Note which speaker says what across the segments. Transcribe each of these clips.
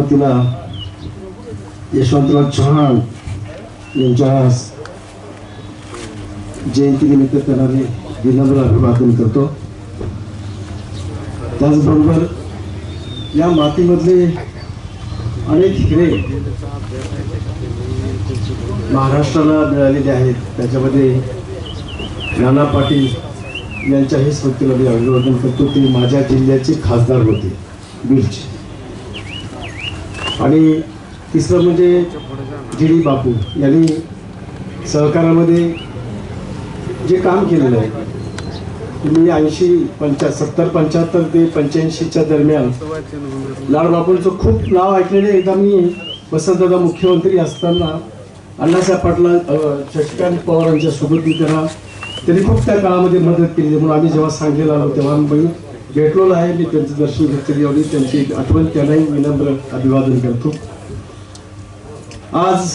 Speaker 1: वतीला यशवंतराव चव्हाण यांच्या जयंतीनिमित्त करणारे विनम्र अभिवादन करतो. त्याचबरोबर या मातीमधले अनेक हिरे महाराष्ट्राला मिळालेले आहेत. त्याच्यामध्ये नाना पाटील यांच्याही स्मृतीला मी अभिवादन करतो. ते माझ्या जिल्ह्याचे खासदार होते बीडचे. आणि तिसरं म्हणजे जी डी बापू यांनी सहकारामध्ये जे काम केलेलं आहे तुम्ही ऐंशी पंचा सत्तर पंच्याहत्तर ते पंच्याऐंशीच्या दरम्यान लाडबापूंचं खूप नाव ऐकलेलं एकदा मी वसंतदादा मुख्यमंत्री असताना अण्णासाहेब पाटला शशिकांत पवारांच्या सोबत मी त्यांना त्यांनी खूप त्या काळामध्ये मदत केली. म्हणून आम्ही जेव्हा सांगलेला आलो तेव्हा मी भेटलेलो आहे मी त्यांचं दर्शन घेतलेली आणि त्यांची आठवण त्यांनाही विनम्र अभिवादन करतो. आज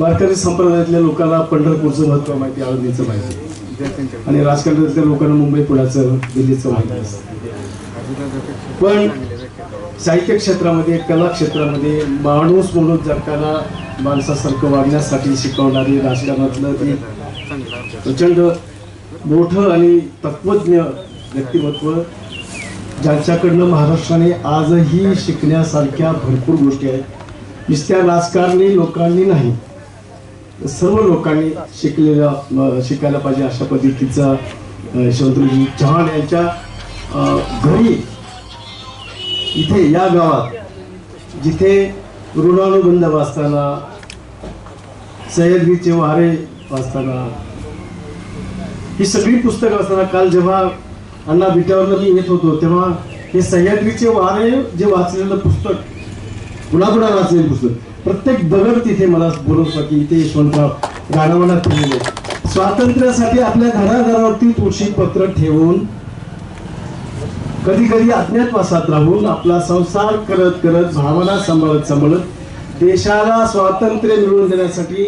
Speaker 1: वारकरी संप्रदायातल्या लोकांना पंढरपूरचं महत्त्व माहिती आळंदीचं माहिती. आणि राजकारणातल्या लोकांना मुंबई पुण्याचं दिल्लीचं माहिती पण साहित्य क्षेत्रामध्ये कला क्षेत्रामध्ये माणूस म्हणून जगताना माणसासारखं वागण्यासाठी शिकवणारी राजकारणातलं प्रचंड मोठं आणि तत्वज्ञ व्यक्तिमत्व ज्यांच्याकडनं महाराष्ट्राने आजही शिकण्यासारख्या भरपूर गोष्टी आहेत. नुसत्या राजकारणी लोकांनी नाही सर्व लोकांनी शिकलेल्या शिकायला पाहिजे अशा पद्धतीचा यशवंतजी यशवंतरावजी चव्हाण यांच्या घरी इथे या गावात जिथे ऋणानुबंध वाचताना सह्याद्रीचे वारे वाचताना ही सगळी पुस्तकं असताना काल जेव्हा अण्णा बिट्यावरनं मी येत होतो तेव्हा हे सह्याद्रीचे वारे जे वाचलेलं पुस्तक पुन्हा पुन्हा वाचलेलं पुस्तक प्रत्येक दगड तिथे मला बोलवतो की इथे यशवंतराव गाणवाला ठेवले स्वातंत्र्यासाठी आपल्या घराघरावरती तुळशी पत्र ठेवून कधी कधी अज्ञातवासात राहून आपला संसार करत करत भावना सांभाळत सांभाळत देशाला स्वातंत्र्य मिळवून देण्यासाठी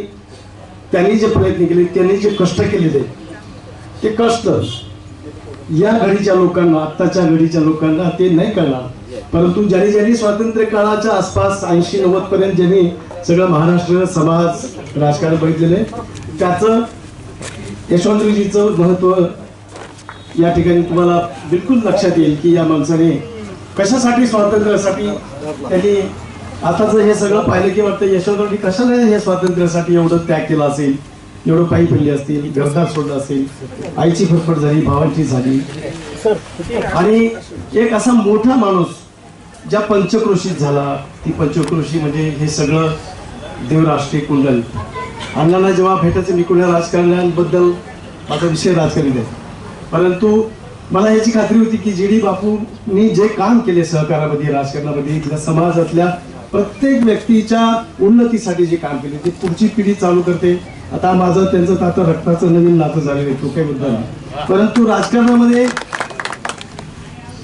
Speaker 1: त्यांनी जे प्रयत्न केले त्यांनी जे कष्ट केलेले ते कष्ट या घडीच्या लोकांना आत्ताच्या घडीच्या लोकांना ते नाही कळणार. परंतु ज्यांनी ज्यांनी स्वातंत्र्य काळाच्या आसपास ऐंशी नव्वद पर्यंत ज्यांनी सगळं महाराष्ट्र समाज राजकारण बघितलेले त्याचं यशवंतरावजीचं महत्त्व या ठिकाणी तुम्हाला बिलकुल लक्षात येईल की या माणसाने कशासाठी स्वातंत्र्यासाठी त्यांनी आताच हे सगळं पाहिलं की वाटतं यशवंतरावजी कशाला हे स्वातंत्र्यासाठी एवढं त्याग केला असेल? एवढं पायी पडले असतील घरदार सोडलं असेल आईची फटफट झाली भावांची झाली. आणि एक असा मोठा माणूस ज्या पंचक्रोशीत झाला ती पंचक्रोशी म्हणजे हे सगळं देवराष्ट्रीय कुंडल. अण्णांना जेव्हा भेटायचं मी कुण्या राजकारण्यांबद्दल माझा विषय राजकारणी आहे परंतु मला याची खात्री होती की जी डी बापूंनी जे काम केले सहकारामध्ये राजकारणामध्ये इथल्या समाजातल्या प्रत्येक व्यक्तीच्या उन्नतीसाठी जे काम केले ते पुढची पिढी चालू करते. आता माझं त्यांचं तात रक्ताचं नवीन नातं झालेलं आहे तो परंतु राजकारणामध्ये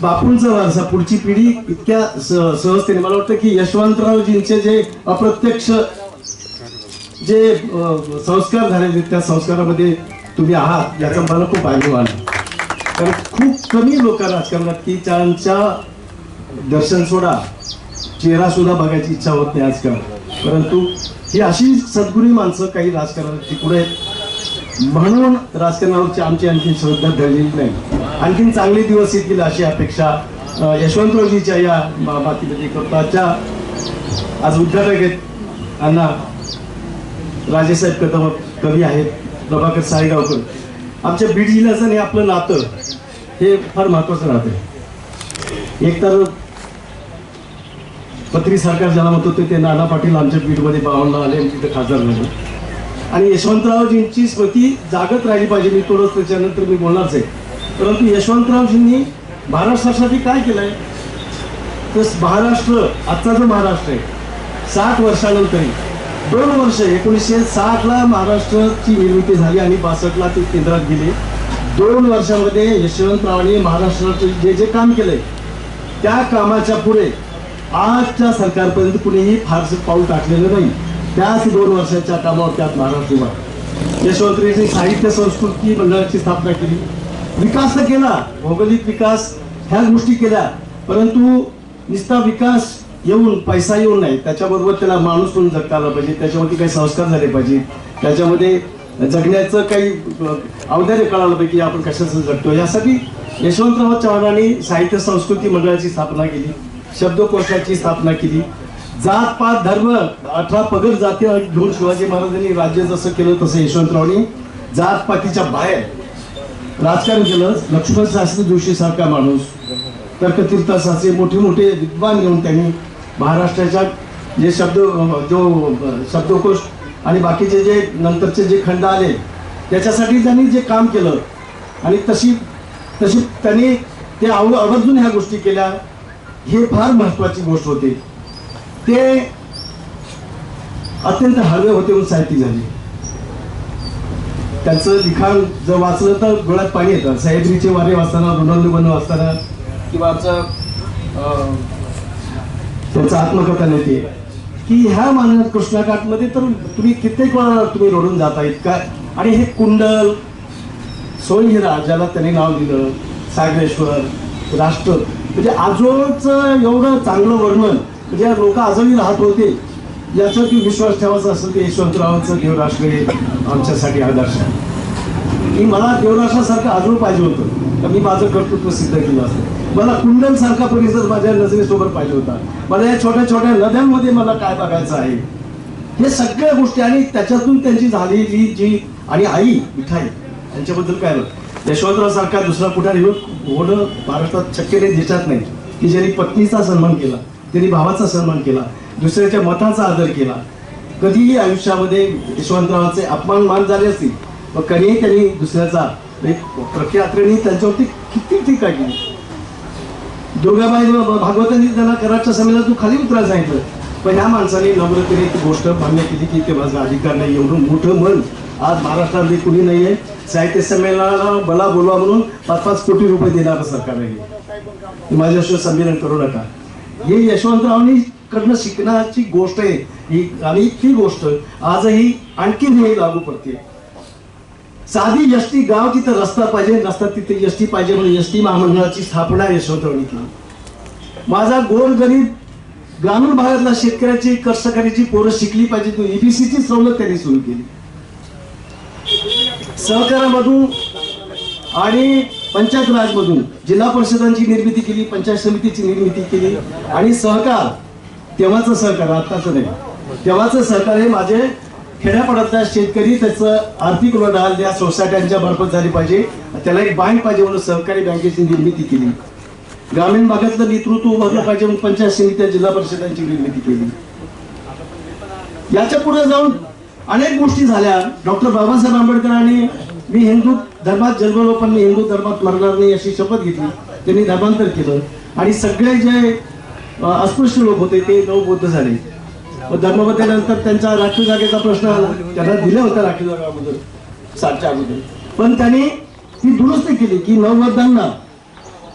Speaker 1: बापूंचा वारसा पुढची पिढी इतक्या सहजतेने मला वाटतं की यशवंतरावजींचे जे अप्रत्यक्ष जे संस्कार झालेले त्या संस्कारामध्ये तुम्ही आहात याचा मला खूप अभिमान आहे. कारण खूप कमी लोक राजकारणात की त्यांच्या दर्शन सोडा चेहरा सुद्धा बघायची इच्छा होत नाही आजकाल परंतु ही अशी सद्गुणी माणसं काही राजकारणात पुढे आहेत. म्हणून राजकारणावरची आमची आणखी श्रद्धा धरलेली नाही. आणखीन चांगले दिवस येतील अशी अपेक्षा यशवंतरावजीच्या या मा- मातीमध्ये करतो. आजच्या आज उद्घाटक आहेत अण्णा राजेसाहेब कदम कवी आहेत प्रभाकर साळेगावकर आमच्या बीड जिल्ह्याचं आणि आपलं नातं हे फार महत्वाचं नातं आहे. एक तर पत्री सरकार ज्याला म्हणत होते ते नाना पाटील आमच्या बीडमध्ये बावनला आले आणि तिथे खासदार झाले. आणि यशवंतरावजींची स्मृती जागत राहिली पाहिजे मी थोडंच त्याच्यानंतर मी बोलणारच आहे. परंतु यशवंतरावजींनी महाराष्ट्रासाठी काय केलंय? तर महाराष्ट्र आजचा जो महाराष्ट्र आहे साठ वर्षानंतर दोन वर्ष एकोणीसशे साठला महाराष्ट्राची निर्मिती झाली आणि बासष्टला ते केंद्रात गेले. दोन वर्षामध्ये यशवंतरावांनी महाराष्ट्राचे जे जे काम केलंय त्या कामाच्या पुढे आजच्या सरकारपर्यंत कुणीही फारसं पाऊल टाकलेलं नाही. त्याच दोन वर्षाच्या कामावर त्यात महाराष्ट्र उभा आहे. साहित्य संस्कृती मंडळाची स्थापना केली. विकास तर केला भौगोलिक विकास ह्या गोष्टी केल्या. परंतु नुसता विकास येऊन पैसा येऊन नाही. त्याच्याबरोबर त्याला माणूस म्हणून जगता आला पाहिजे. त्याच्यामध्ये काही संस्कार झाले पाहिजे. त्याच्यामध्ये जगण्याचं काही औदार्य कळालं पाहिजे आपण कशाचं जगतो यासाठी यशवंतराव चव्हाणांनी साहित्य संस्कृती मंडळाची स्थापना केली. शब्दकोशाची स्थापना केली. जात पात धर्म अठरा पगड जाती घेऊन शिवाजी महाराजांनी राज्य जसं केलं तसं यशवंतरावनी जात पातीच्या बाहेर राजकारण केलं. लक्ष्मण शास्त्री जोशी सारखा माणूस तर्कतीर्थासाचे मोठे मोठे विद्वान घेऊन त्यांनी महाराष्ट्राच्या जे शब्द जो शब्दकोश आणि बाकीचे जे नंतरचे जे खंड आले त्याच्यासाठी त्यांनी जे काम केलं आणि तशी तशी त्यांनी ते आव आवर्जून ह्या गोष्टी केल्या. हे फार महत्वाची गोष्ट होती. ते अत्यंत हळवे होते म्हणून साहित्य झाले. त्यांचं लिखाण जर वाचलं तर डोळ्यात पाणी येतं. सह्याद्रीचे वारे वाचताना ऋणांनी बन वाचताना किंवा आमचं अं, त्यांचं आत्मकथा नेते. की ह्या मानण्यात कृष्णाकाठमध्ये तर तुम्ही कित्येक वेळा तुम्ही रडून जाता इतका. आणि हे कुंडल सोयहिरा ज्याला त्याने नाव दिलं. सागरेश्वर राष्ट्र म्हणजे आजोळचं एवढं चांगलं वर्णन म्हणजे लोक आजही राहत होते याच्यावर की विश्वास ठेवायचा असेल ते यशवंतरावांचं देवराष्ट्र हे आमच्यासाठी आदर्श आहे. की मला देवराष्ट्रासारखं आजोळ पाहिजे होतं तर मी माझं कर्तृत्व सिद्ध केलं असतं. मला कुंडल सारखा परिसर माझ्या नजरेसोबत पाहिजे होता. मला या छोट्या छोट्या नद्यांमध्ये मला काय बघायचं आहे? हे सगळ्या गोष्टी आणि त्याच्यातून त्यांची झालेली जी आणि आई मिठाई यांच्याबद्दल काय बघ यशवंतराव सारखा दुसरा कुठे होणं महाराष्ट्रात शक्य नाही नाही. की ज्यांनी पत्नीचा सन्मान केला त्यांनी भावाचा सन्मान केला दुसऱ्याच्या मताचा आदर केला. कधीही आयुष्यामध्ये यशवंतरावांचे अपमान मान झाले असतील पण कधीही त्यांनी दुसऱ्याचा म्हणजे एक प्रख्यात्रेने त्यांच्यावरती किती टीका काढली दुर्गाबाई भागवतांनी त्यांना कराडच्या समेला तू खाली उतरायला सांगितलं. पण ह्या माणसाने नम्रतेने ती गोष्ट मान्य केली की ते माझा अधिकार नाही एवढं मोठं मन आज महाराष्ट्रामध्ये कुणी नाहीये. साहित्य संमेलनाला मला बोलवा म्हणून पाच पाच कोटी रुपये देणार सरकार आहे माझ्याशिवाय संमेलन करू नका. हे यशवंतरावनी कडनं शिकण्याची गोष्ट आहे. ही आणि ती गोष्ट आजही आणखी हे लागू पडते. साधी यष्टी गाव तिथं रस्ता पाहिजे रस्ता तिथे यष्टी पाहिजे म्हणून यष्टी महामंडळाची स्थापना यशवंतरावांनी केली. माझा गोर गरीब ग्रामीण भागातला शेतकऱ्याची कष्टकऱ्याची पोरं शिकली पाहिजे तो ईबीसीची सवलत त्यांनी सुरू केली. सहकारामधून आणि पंचायत राजमधून जिल्हा परिषदांची निर्मिती केली पंचायत समितीची निर्मिती केली आणि सहकार तेव्हाचं सहकार आत्ताचं नाही. तेव्हाचं सहकार हे माझे खेड्यापाड्यातल्या शेतकरी त्याचं आर्थिक उलाढाल या सोसायट्यांच्या मार्फत झाली पाहिजे. त्याला एक बँक पाहिजे म्हणून सहकारी बँकेची निर्मिती केली. ग्रामीण भागातलं नेतृत्व उभारलं पाहिजे म्हणून पंचायत समित्या जिल्हा परिषदांची निर्मिती केली. याच्यापुढे जाऊन अनेक गोष्टी झाल्या. डॉक्टर बाबासाहेब आंबेडकरांनी मी हिंदू धर्मात जन्मलो पण मी हिंदू धर्मात मरणार नाही अशी शपथ घेतली. त्यांनी धर्मांतर केलं. आणि सगळे जे अस्पृश्य लोक होते ते नवबौद्ध झाले. मग त्यांचा राखीव जागेचा प्रश्न आला त्यांना दिला होता राखीव जागा अगोदर सातच्या अगोदर. पण त्यांनी ती दुरुस्त केली की नवबद्धांना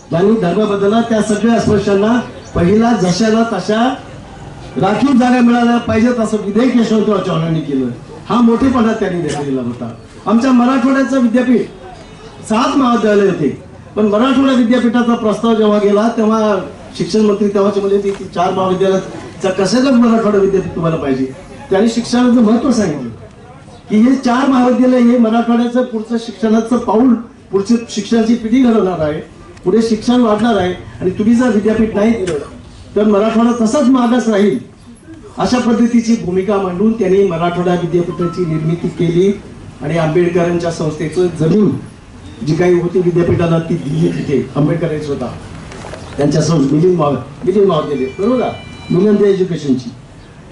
Speaker 1: ज्यांनी धर्म त्या सगळ्या अस्पृश्यांना पहिला जशाला तशा राखीव जागा मिळाल्या पाहिजेत असं विधेयक यशवंतराव चव्हाणांनी केलं. हा मोठेपणा त्यांनी दिलेला होता. आमच्या मराठवाड्याचं विद्यापीठ सात महाविद्यालय होते. पण मराठवाडा विद्यापीठाचा प्रस्ताव जेव्हा गेला तेव्हा शिक्षण मंत्री तेव्हाचे म्हणजे ती चार महाविद्यालयाचा कशाला मराठवाडा विद्यापीठ तुम्हाला पाहिजे? त्यांनी शिक्षणाचं महत्त्व सांगितलं. की हे चार महाविद्यालय हे मराठवाड्याचं पुढचं शिक्षणाचं पाऊल पुढची शिक्षणाची पिढी घडवणार आहे. पुढे शिक्षण वाढणार आहे. आणि तुम्ही जर विद्यापीठ नाही दिलं तर मराठवाडा तसाच मागास राहील अशा पद्धतीची भूमिका मांडून त्यांनी मराठवाडा विद्यापीठाची निर्मिती केली आणि आंबेडकरांच्या संस्थेचं जमीन जी काही होती विद्यापीठाला ती दिली तिथे. आंबेडकरांनी स्वतः. त्यांच्या संस्थ मिलिंद माव मिलिंद महाविद्यालय बरोबर ना मिलिंद एज्युकेशनची.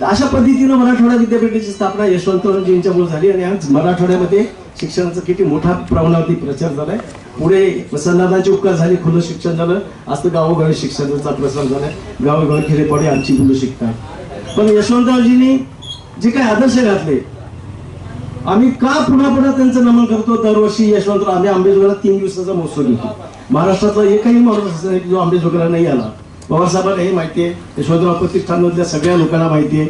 Speaker 1: तर अशा पद्धतीनं मराठवाडा विद्यापीठाची स्थापना यशवंतरावजींच्यामुळे झाली आणि आज मराठवाड्यामध्ये शिक्षणाचा किती मोठा प्रमाणावरती प्रचार झालाय. पुढे संनादांची उपकार झाली खुलं शिक्षण झालं. आज तर गावोगावी शिक्षणाचा प्रसार झालाय. गावोगावी खेडेपाडे आमची मुलं शिकतात. पण यशवंतरावजींनी जे काही आदर्श घातले आम्ही का पुन्हा पुन्हा त्यांचं नमन करतो? दरवर्षी यशवंतराव आम्ही आंबेजोगाईला तीन दिवसाचा महोत्सव घेतो महाराष्ट्रातला एकही माणूस असा नाही जो आंबेजोगाईला नाही आला. बाबासाहेबांना हे माहिती आहे. यशवंतराव प्रतिष्ठानमधल्या सगळ्या लोकांना माहिती आहे.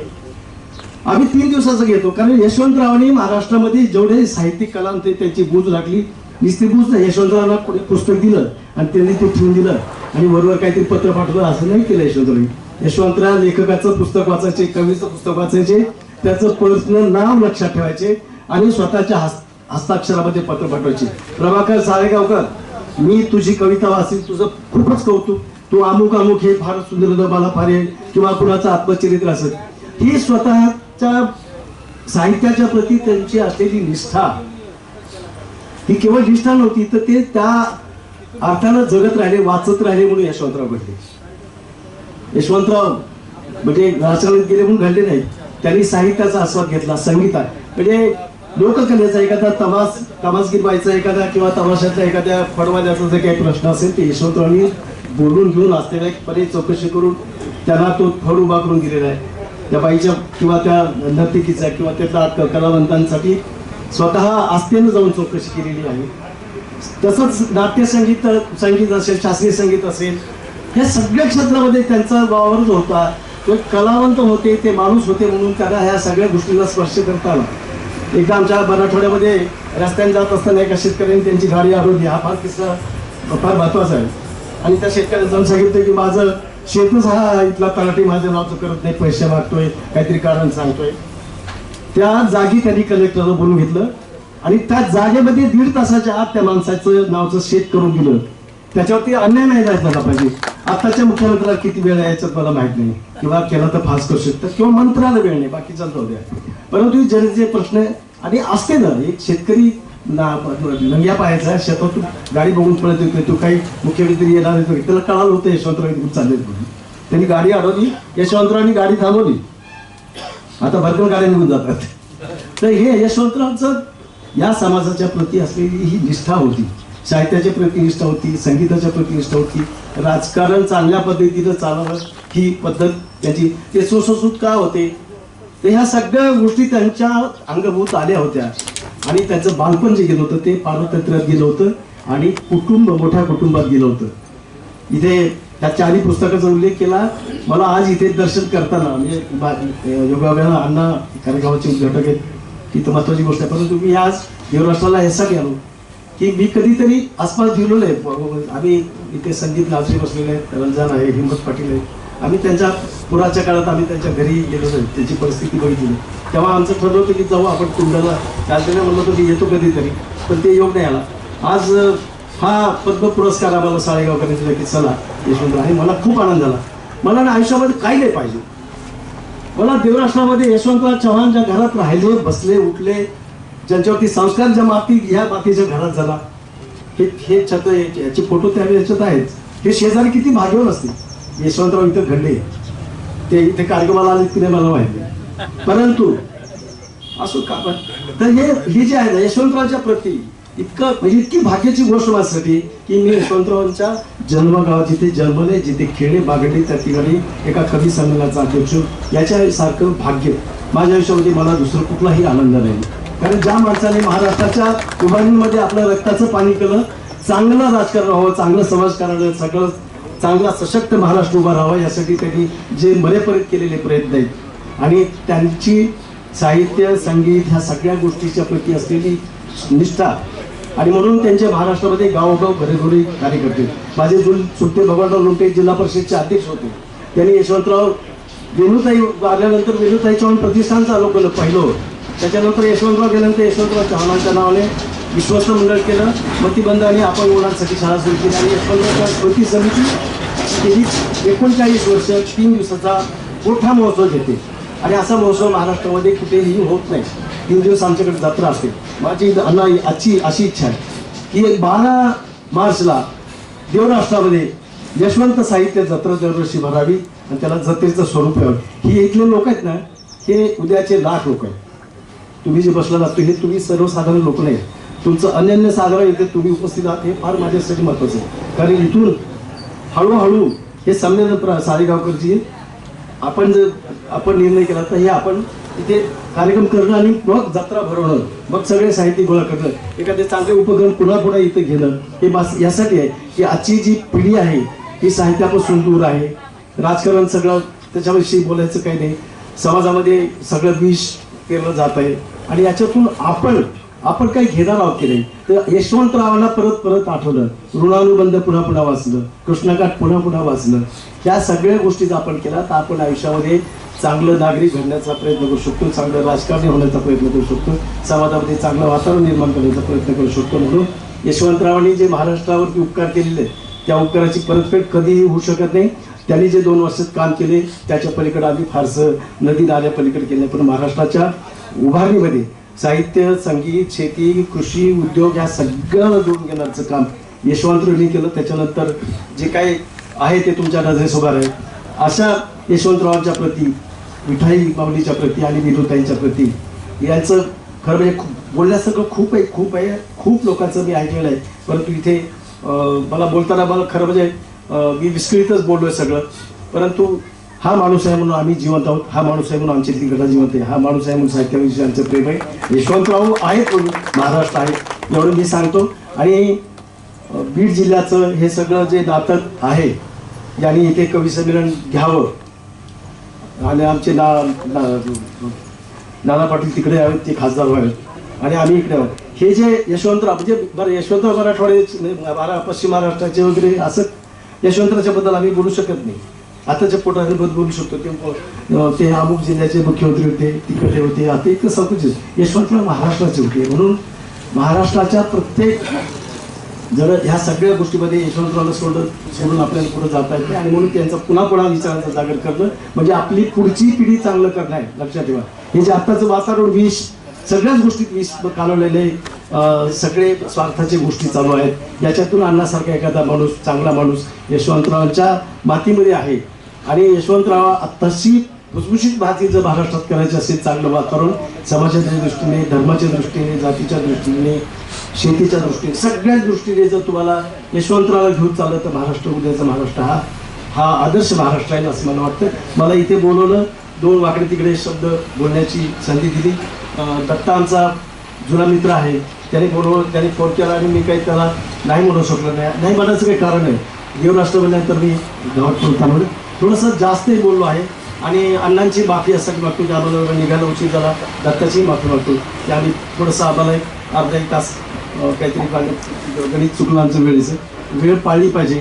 Speaker 1: आम्ही तीन दिवसाचं घेतो. कारण यशवंतरावांनी महाराष्ट्रामध्ये जेवढे साहित्यिक कलांत त्यांची बूज राखली. नुसती पुस्तक यशवंतरावला कोणी पुस्तक दिलं आणि त्यांनी ते ठेवून दिलं. आणि वरवर काहीतरी पत्र पाठवलं असं नाही केलं यशवंतराव यशवंतराव लेखकाचं पुस्तक वाचायचे कवीचं पुस्तक वाचायचे त्याचं पर्सनल नाव लक्षात ठेवायचे आणि स्वतःच्या हस्त हस्ताक्षरामध्ये पत्र पाठवायचे. प्रभाकर साळेगावकर मी तुझी कविता वाचेल तुझं खूपच कौतुक. तू अमुक अमुक हे फार सुंदर मला फार किंवा कुणाचं आत्मचरित्र असेल. ही स्वतःच्या साहित्याच्या प्रती त्यांची असलेली निष्ठा ही केवळ निष्ठा नव्हती तर ते त्या अर्थानं जगत राहिले वाचत राहिले म्हणून यशवंतराव घडले. यशवंतराव म्हणजे राजकारणात गेले म्हणून घडले नाही. त्यांनी साहित्याचा आस्वाद घेतला संगीता म्हणजे लोककलेचा एखादा तमास तमासगीर व्हायचा एखादा किंवा तमाशाचा एखाद्या फडवाद्याचा जर काही प्रश्न असेल ते यशवंतरावांनी बोलून घेऊन असलेल्या परी चौकशी करून त्यांना तो फड उभा करून दिलेला आहे. त्या बाईच्या किंवा त्या नर्तिकीचा किंवा त्या कलावंतांसाठी स्वतः आस्थेनं जाऊन चौकशी केलेली आहे. तसंच नाट्यसंगीत संगीत असेल शास्त्रीय संगीत असेल या सगळ्या क्षेत्रामध्ये त्यांचा वावर जो होता. तो एक कलावंत होते ते माणूस होते म्हणून त्यांना ह्या सगळ्या गोष्टीला स्पर्श करता आला. एकदा आमच्या मराठवाड्यामध्ये रस्त्याने जात असताना एका शेतकऱ्यांनी त्यांची गाडी अडवली हा फार किस्सा फार महत्त्वाचा आहे. आणि त्या शेतकऱ्याने जाऊन सांगितलं की माझं शेतच हा इथला तलाठी माझं नाव करत नाही पैसे मागतोय काहीतरी कारण सांगतोय. त्या जागी त्यांनी कलेक्टरला बोलून घेतलं. आणि त्या जागेमध्ये दीड तासाच्या आत त्या माणसाचं नावचं शेत करून दिलं. त्याच्यावरती अन्याय नाही झाला पाहिजे. आताच्या मुख्यमंत्र्याला किती वेळ आहे याच्यात मला माहीत नाही. किंवा केला तर फास करू शकतात किंवा मंत्र्याला वेळ नाही. बाकी चालतो द्या परंतु जनतेचे प्रश्न आणि असते ना एक शेतकरी लंग्या पाहायचा शेतातून गाडी बघून पळत येतोय. तो काही मुख्यमंत्री येणार त्याला कळालं होतं यशवंतराव चाललेत म्हणून. त्यांनी गाडी अडवली. यशवंतरावनी गाडी थांबवली. आता भरपूर गाड्या निघून जातात. तर हे यशवंतरावचं या समाजाच्या प्रती असलेली ही निष्ठा होती. साहित्याच्या प्रती निष्ठा होती संगीताच्या प्रती निष्ठा होती. राजकारण चांगल्या पद्धतीनं चालवणं ही पद्धत त्याची. ते सुसंस्कृत का होते? तर ह्या सगळ्या गोष्टी त्यांच्या अंगभूत आल्या होत्या. आणि त्यांचं बालपण जे गेलं होतं ते पारतंत्र्यात गेलं होतं आणि कुटुंब मोठ्या कुटुंबात गेलं होतं. इथे त्या चारही पुस्तकाचा उल्लेख केला. मला आज इथे दर्शन करताना म्हणजे बा- अण्णा कार्यक्रमाचे उद्घाटक आहेत ती तर महत्वाची गोष्ट आहे. परंतु मी आज देवराष्ट्राला ह्यासाठी आलो की मी कधीतरी आसपास फिरलेलो आहे. आम्ही इथे संगीत नाचले बसलेले आहेत रंजन आहे हिंमत पाटील आहे. आम्ही त्यांच्या पुराच्या काळात आम्ही त्यांच्या घरी गेलो आहे त्यांची परिस्थिती बघितली. तेव्हा आमचं ठरलं होतं की जाऊ आपण कुंडाला त्याच्याने म्हणलं होतं की येतो कधीतरी पण ते योग नाही आला. आज हा पद्म पुरस्कार आम्हाला साळेगावकरांनी दिला की चला यशवंतराव आणि मला खूप आनंद झाला. मला ना आयुष्यामध्ये काही नाही पाहिजे. मला देवराष्ट्रामध्ये यशवंतराव चव्हाणच्या घरात राहिले बसले उठले ज्यांच्यावरती संस्कार ज्या माती ह्या मातीच्या घरात झाला. हे हे छत याचे फोटो त्यावेळी याच्यात आहेत. हे शेजारी किती भाग्यवान असतील यशवंतराव इथं घडले. ते इथे कार्यक्रमाला आले की नाही मला माहिती. परंतु असो का पण तर हे हे जे आहे ना यशवंतरावच्या प्रती इतकं म्हणजे इतकी भाग्याची गोष्ट माझ्यासाठी की मी यशवंतरावांच्या जन्मगाव जिथे जन्मले जिथे खेळे बागडले त्या ठिकाणी एका कवी संमेलनाचा अध्यक्ष याच्यासारखं भाग्य माझ्या आयुष्यामध्ये मला दुसरं कुठलाही आनंद नाही. कारण ज्या माणसाने महाराष्ट्राच्या उभारणीमध्ये आपलं रक्ताचं पाणी केलं चांगलं राजकारण व्हावं चांगलं समाजकारण सगळं चांगला सशक्त महाराष्ट्र उभा राहावा यासाठी त्यांनी जे मरेपर्यंत केलेले प्रयत्न आहेत. आणि त्यांची साहित्य संगीत ह्या सगळ्या गोष्टीच्या प्रती असलेली निष्ठा आणि म्हणून त्यांच्या महाराष्ट्रामध्ये गावोगाव घरेघरी कार्यकर्ते माझे जुल सुट्टे भगवानराव लोंटे जिल्हा परिषदचे अध्यक्ष होते. त्यांनी यशवंतराव वेणुताई आल्यानंतर वेणुताई चव्हाण प्रतिष्ठान चालू केलं पहिलं. त्याच्यानंतर यशवंतराव गेल्यानंतर यशवंतराव चव्हाणांच्या नावाने विश्वस्त मंडळ केलं. मतिबंधाने आपण मुलांसाठी शाळा सुरू केली आणि यशवंतराव कृती समिती? गेली एकोणचाळीस वर्ष तीन दिवसाचा मोठा महोत्सव घेते आणि असा महोत्सव महाराष्ट्रामध्ये कुठेही होत नाही. तीन दिवस आमच्याकडे जत्रा असते. माझी अन्ना आजची अशी इच्छा आहे की बारा मार्चला देवराष्ट्रामध्ये यशवंत साहित्य जत्रा दरवर्षी भरावी आणि त्याला जत्रेचं स्वरूप यावं ही इथले लोक आहेत ना हे उद्याचे लाख लोक आहेत. तुम्ही जे बसला जातो हे तुम्ही सर्वसाधारण लोक नाही. तुमचं अनन्य साधारण इथे तुम्ही उपस्थित आहात हे फार माझ्यासाठी महत्त्वाचं आहे. कारण इथून हळूहळू हे संमेलन प्र सारेगावकरजी आपण जर आपण निर्णय केला तर हे आपण तिथे कार्यक्रम करणं आणि मग जत्रा भरवणं मग सगळे साहित्य गोळा करणं एखादे चांगले उपक्रम पुन्हा पुन्हा इथे घेणं हे बस यासाठी आहे की आजची जी पिढी आहे ही साहित्यापासून दूर आहे. राजकारण सगळं त्याच्याविषयी बोलायचं काही नाही. समाजामध्ये सगळं विष केलं जात आहे. आणि याच्यातून आपण आपण काही घेणार आहोत की नाही? तर यशवंतरावांना परत परत आठवलं. ऋणानुबंध पुन्हा पुन्हा वाचलं. कृष्णकाठ पुन्हा पुन्हा वाचलं. या सगळ्या गोष्टी जर आपण केल्या तर आपण आयुष्यामध्ये चांगलं नागरिक घडण्याचा प्रयत्न करू शकतो चांगलं राजकारणी होण्याचा प्रयत्न करू शकतो समाजामध्ये चांगलं वातावरण निर्माण करण्याचा प्रयत्न करू शकतो म्हणून यशवंतरावांनी जे महाराष्ट्रावरती उपकार केलेले त्या उपकाराची परतफेड कधीही होऊ शकत नाही. त्यांनी जे दोन वर्षात काम केले त्याच्या पलीकडे आम्ही फारसं नदी नाल्या पलीकडे केलं पण महाराष्ट्राच्या उभारणीमध्ये साहित्य संगीत शेती कृषी उद्योग या सगळ्याला जोडून घेण्याचं काम यशवंतरावनी केलं. त्याच्यानंतर जे काही आहे ते तुमच्या नजरेसमोर आहे. अशा यशवंतरावांच्या प्रती विठाई माऊलीच्या प्रती आणि विनोताईंच्या प्रती. यांचं खरं म्हणजे खूप बोलण्यासारखं खूप आहे खूप आहे. खूप लोकांचं मी ऐकलेलं आहे. परंतु इथे मला बोलताना मला खरं म्हणजे मी विस्कळीतच बोललोय सगळं. परंतु हा माणूस आहे म्हणून आम्ही जिवंत आहोत. हा माणूस आहे म्हणून आमची ती घटना जिवंत आहे. हा माणूस आहे म्हणून साहित्याविषयी आमचं प्रेम आहे. यशवंतराव आहेत म्हणून महाराष्ट्र आहे एवढं मी सांगतो. आणि बीड जिल्ह्याचं हे सगळं जे नातं आहे यांनी इथे कवी संमेलन घ्यावं. आणि आमचे ना नाना पाटील तिकडे आहेत ते खासदार व्हावेत आणि आम्ही इकडे आहोत. हे जे यशवंतराव म्हणजे बरं यशवंतराव मराठवाडे मारा पश्चिम महाराष्ट्राचे वगैरे असं यशवंतराच्या बद्दल आम्ही बोलू शकत नाही. आताच्या पोटाबद्दल बोलू शकतो ते ते अमुक जिल्ह्याचे मुख्यमंत्री होते तिकडे होते आता इतकं संकुच यशवंतराव महाराष्ट्राचे होते. म्हणून महाराष्ट्राच्या प्रत्येक जर ह्या सगळ्या गोष्टीमध्ये यशवंतरावला सोडून सोडून आपल्याला पुढे जाता येते आणि म्हणून त्यांचा पुन्हा पुन्हा विचारांचा जागर करणं म्हणजे आपली पुढची पिढी चांगलं करणं आहे लक्षात ठेवा. हे जे आत्ताचं वातावरण विष सगळ्याच गोष्टीत विष कालवलेले सगळे स्वार्थाचे गोष्टी चालू आहेत. याच्यातून आणण्यासारखा एखादा माणूस चांगला माणूस यशवंतरावांच्या मातीमध्ये आहे. आणि यशवंतराव तशी भुसभुशीत भाती जर महाराष्ट्रात करायची असेल चांगलं वातावरण समाजाच्या दृष्टीने धर्माच्या दृष्टीने जातीच्या दृष्टीने शेतीच्या दृष्टीने सगळ्याच दृष्टीने जर तुम्हाला यशवंतराला घेऊन चाललं तर महाराष्ट्र उद्याचा महाराष्ट्र हा हा आदर्श महाराष्ट्र आहे असं मला वाटतं. मला इथे बोलवलं दोन वाकडे तिकडे शब्द बोलण्याची संधी दिली. दत्तांचा दत्ता आमचा जुना मित्र आहे. त्याने बोलवलं त्याने फोन केला आणि मी काही त्याला नाही म्हणू शकलो नाही. नाही म्हणायचं काही कारण आहे देवराष्ट्र म्हणल्यानंतर मी गावात बोलताना थोडंसं जास्तही बोललो आहे. आणि अण्णांची माफी असं मागतो की आम्हाला निघायला उशीर झाला दत्ताचीही माफी मागतो. की आम्ही थोडंसं आम्हाला एक अर्धा एक तास काहीतरी पाहिजे गणित चुकलं आमचं वेळेचं. वेळ पाळली पाहिजे.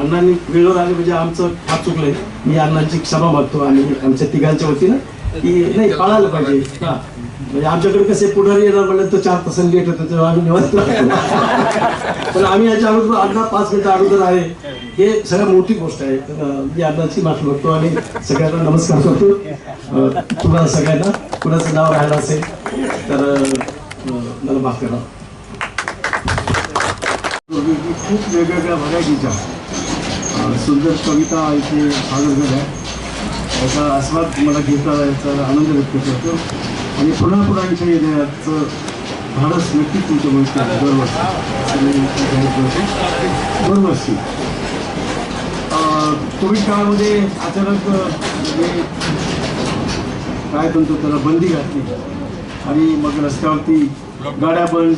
Speaker 1: अण्णांनी वेळेवर आले म्हणजे आमचं हात चुकलंय. मी अण्णांची क्षमा मागतो आणि आमच्या तिघांच्या वतीनं की नाही पाळायला पाहिजे. हा. म्हणजे आमच्याकडे कसे पुढारी येणार म्हणलं तर चार तासांनी लेट होतं तेव्हा आम्ही निवांत पण आम्ही याच्या अगोदर अण्णा पाच मिनिटं अगोदर आहे. हे सगळ्यात मोठी गोष्ट आहे. मी अण्णाची माफी मागतो आणि सगळ्यांना नमस्कार करतो. तुम्हाला सगळ्यांना कुणाचं नाव राहिलं असेल तर मला माफ करा. खूप वेगवेगळ्या व्हरायटीच्या सुंदर कविता इथे सादर झाल्या. याचा आस्वाद मला घेता याचा आनंद व्यक्त करतो. आणि पुन्हा पुन्हा इथे येण्याचं धाडस नक्कीच तुमच्या मनात दरवर्षी. दरवर्षी. कोविड काळामध्ये अचानक म्हणजे काय म्हणतो त्याला बंदी घातली. आणि मग रस्त्यावरती गाड्या पण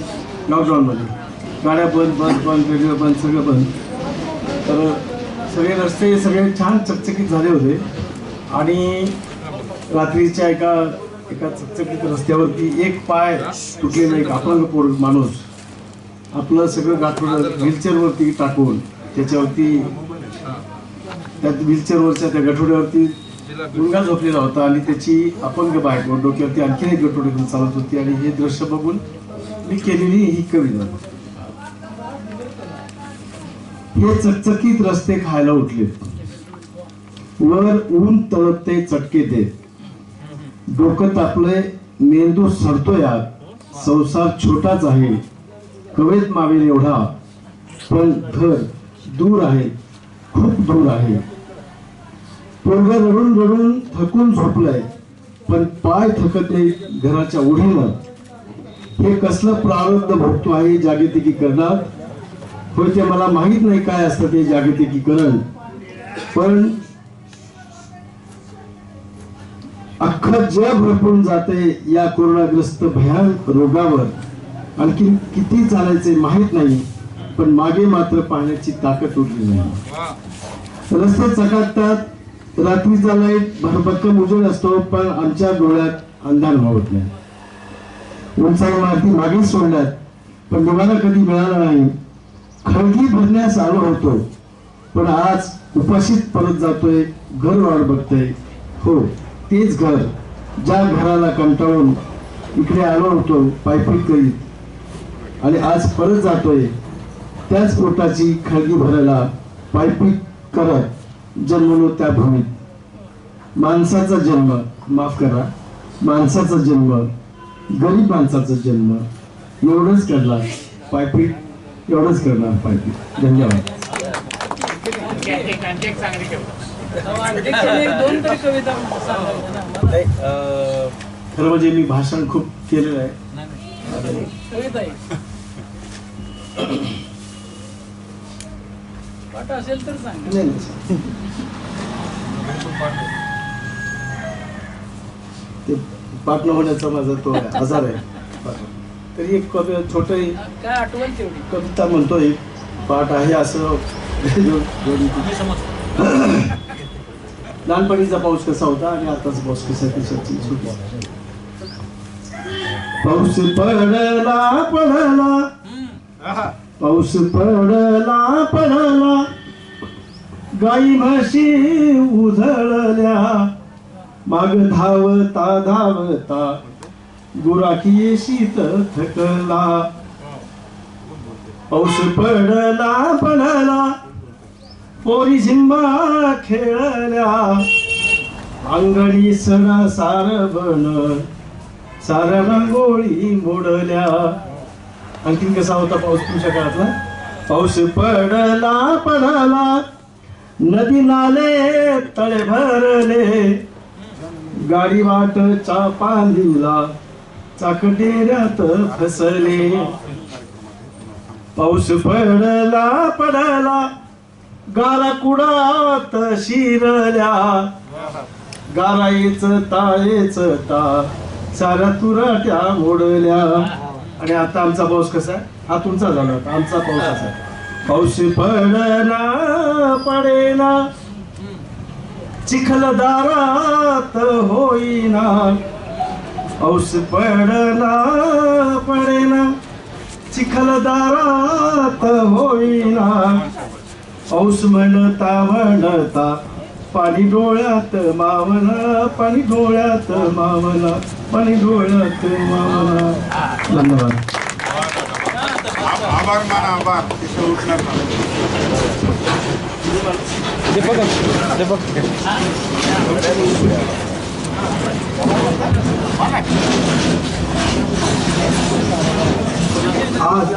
Speaker 1: लॉकडाऊनमध्ये गाड्या बंद बंद बंद वेगळं बंद सगळं बंद. तर सगळे रस्ते सगळे छान चकचकीत झाले होते. आणि रात्रीच्या एका एका चकचकीत रस्त्यावरती एक पाय तुटलेला एक अपंग पोर माणूस. आपलं सगळं गाठवलं व्हीलचेअरवरती टाकून त्याच्यावरती त्या व्हीलचेअरवरच्या त्या गठोड्यावरती मुलगा झोपलेला होता आणि त्याची अपंग बायको डोक्यावरती आणखीन एक गठोडे चालत होती. आणि हे दृश्य बघून मी केलेली ही कविता. हे चकचकीत रस्ते खायला उठले. वर ऊन तळपते चटके देत. डोकं तापलंय मेंदू सरतोय आत. संसार छोटाच आहे. कवेत मावेल एवढा. पण घर दूर आहे. खूप दूर आहे. पोरग रडून रडून थकून झोपलंय. पण पाय थकत नाही घराच्या ओढीनं हे कसलं प्रारब्ध भोगतो आहे जागतिकीकरणात? होय ते मला माहीत नाही काय असतं ते जागतिकीकरण. पण अख्खं जग भरपून जाते या कोरोनाग्रस्त भयान रोगावर. आणखी किती चालायचे माहीत नाही पण मागे मात्र पाहण्याची ताकद उरली नाही. रस्ते चकाटतात रात्रीचा लाइट भरभक्कम उजेड असतो पण आमच्या डोळ्यात अंधार व्हावत नाही. उंचाई मारती मागेच सोडल्यात पण दोघांना कधी मिळाला नाही खळगी भरण्यास आलो होतो. पण आज उपाशीत परत जातोय घर वाढ बघतोय. हो तेच घर ज्या घराला कंटाळून इकडे आलो होतो पायपीट करीत. आणि आज परत जातोय त्याच पोटाची खळगी भरायला पायपीट करत जन्मलो त्या भूमीत. माणसाचा जन्म माफ करा माणसाचा जन्म गरीब माणसाचा जन्म एवढंच घडला पायपीट एवढंच करणार पाहिजे. धन्यवाद. खरं म्हणजे मी भाषण खूप केलेलं आहे.
Speaker 2: असेल तर
Speaker 1: ते पाठ न होण्याचा माझा तो आजार आहे. तरी एक कवि छोट
Speaker 2: काय आठवण तेवढी?
Speaker 1: कविता म्हणतोय पाठ आहे असं. लहानपणीचा पाऊस कसा होता आणि आताचा पाऊस कसा त्याच्याची छोटी पाऊस पडला पडला. पाऊस पडला पडला. गाई म्हशी उधळल्या. माग धावता धावता. गुराखी शीत थकला. पाऊस पडला पडला. पोरी झिंबा खेळल्या. अंगणी सण सार बन सार रांगोळी मोडल्या. आणखीन कसा होता पाऊस तुमच्या काळातला? पाऊस पडला पडला. नदी नाले तळे भरले. गाडी वाटच्या पांदीला चाकडेऱ्यात फसले. पाऊस पडला पडला. गारा कुडात शिरल्या. गारायच ताळेच ता. साऱ्या तुराट्या मोडल्या. आणि आता आमचा पाऊस कसा आहे? हा तुमचा झाला होता. आमचा पाऊस असा पाऊस पडला पडेना. चिखलदारात होईना. पाऊस पडला पडेना. चिखलदारात होईना. पाऊस म्हणता म्हणता पाणी डोळ्यात मावला पाणी डोळ्यात मावला पाणी डोळ्यात मावला धन्यवाद.
Speaker 3: आभार माना आभार. तिथं उठणार नाही.
Speaker 1: आज